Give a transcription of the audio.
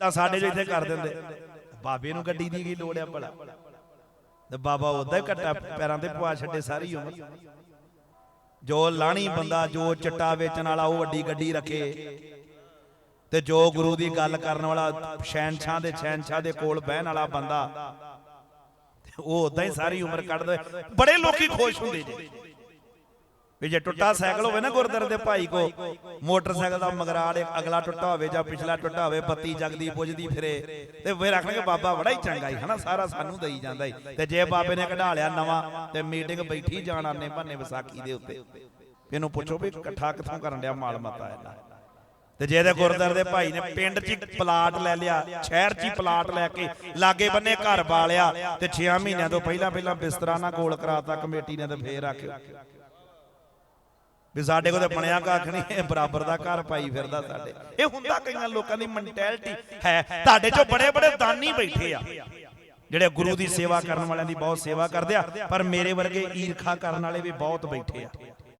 ਤਾਂ ਸਾਡੇ ਜੋ ਇੱਥੇ ਕਰ ਦਿੰਦੇ। ਬਾਬੇ ਨੂੰ ਗੱਡੀ ਦੀ ਕੀ ਲੋੜ ਆ ਭਲਾ? ਤੇ ਬਾਬਾ ਉਦਾਂ ਹੀ ਘੱਟਾ ਪੈਰਾਂ ਤੇ ਪਵਾ ਛੱਡੇ ਸਾਰੀ ਉਮਰ। ਜੋ ਲਾਣੀ ਬੰਦਾ ਜੋ ਚਿੱਟਾ ਵੇਚਣ ਵਾਲਾ ਉਹ ਵੱਡੀ ਗੱਡੀ ਰੱਖੇ। ਤੇ ਜੋ ਗੁਰੂ ਦੀ ਗੱਲ ਕਰਨ ਵਾਲਾ ਸ਼ੈਨਸ਼ਾਹ ਦੇ ਸ਼ੈਨਸ਼ਾਹ ਦੇ ਕੋਲ ਬਹਿਣ ਵਾਲਾ ਬੰਦਾ ਉਹ ਉਦਾਂ ਹੀ ਸਾਰੀ ਉਮਰ ਕੱਢਦੇ। ਬੜੇ ਲੋਕੀ ਖੁਸ਼ ਹੁੰਦੇ ਜੀ। ਵੀ ਜੇ ਟੁੱਟਾ ਸਾਈਕਲ ਹੋਵੇ ਨਾ ਗੁਰਦਰ ਦੇ ਭਾਈ ਕੋ ਮੋਟਰਸਾਈਕਲ ਦਾ ਮਗਰਾੜ ਅਗਲਾ ਟੁੱਟਾ ਹੋਵੇ ਜਾਂ ਪਿਛਲਾ ਟੁੱਟਾ ਹੋਵੇ ਬੱਤੀ ਜਗਦੀ ਪੁੱਜਦੀ ਫਿਰੇ। ਤੇ ਫਿਰ ਆਖਣਗੇ ਬਾਬਾ ਬੜਾ ਹੀ ਚੰਗਾ ਹੀ ਹਨਾ ਸਾਰਾ ਸਾਨੂੰ ਦਈ ਜਾਂਦਾ ਹੀ। ਤੇ ਜੇ ਬਾਬੇ ਨੇ ਕਢਾ ਲਿਆ ਨਵਾਂ ਤੇ ਮੀਟਿੰਗ ਬੈਠੀ ਜਾਣ ਆਨੇ ਬੰਨੇ ਵਿਸਾਖੀ ਦੇ ਉੱਤੇ। ਇਹਨੂੰ ਪੁੱਛੋ ਵੀ ਇਕੱਠਾ ਕਿੱਥੋਂ ਕਰਨ ਡਿਆ ਮਾਲ ਮਤਾ ਇਹਨਾਂ ਤੇ ਜੇ ਇਹਦੇ ਗੁਰਦਰ ਦੇ ਭਾਈ ਨੇ ਪਿੰਡ 'ਚ ਪਲਾਟ ਲੈ ਲਿਆ ਸ਼ਹਿਰ 'ਚ ਪਲਾਟ ਲੈ ਕੇ ਲਾਗੇ ਬੰਨੇ ਘਰ ਬਾਲਿਆ ਤੇ 6 ਮਹੀਨਿਆਂ ਤੋਂ ਪਹਿਲਾਂ ਪਹਿਲਾਂ ਬਿਸਤਰਾ ਨਾਲ ਗੋਲ ਕਰਾਤਾ ਕਮੇਟੀ ਨੇ ਤੇ ਫੇਰ ਆਖਿਓ ਵੀ ਸਾਡੇ ਕੋਲ ਤੇ ਬਣਿਆ ਕੱਖ ਨਹੀਂ ਇਹ ਬਰਾਬਰ ਦਾ ਘਰ ਪਾਈ ਫਿਰਦਾ ਸਾਡੇ। ਇਹ ਹੁੰਦਾ ਕਈਆਂ ਲੋਕਾਂ ਦੀ ਮੈਂਟੈਲਿਟੀ ਹੈ। ਤੁਹਾਡੇ ਚੋਂ ਬੜੇ ਬੜੇ ਦਾਨੀ ਬੈਠੇ ਆ। ਜਿਹੜੇ ਗੁਰੂ ਦੀ ਸੇਵਾ ਕਰਨ ਵਾਲਿਆਂ ਦੀ ਬਹੁਤ ਸੇਵਾ ਕਰਦੇ ਆ ਪਰ ਮੇਰੇ ਵਰਗੇ ਈਰਖਾ ਕਰਨ ਵਾਲੇ ਵੀ ਬਹੁਤ ਬੈਠੇ ਆ।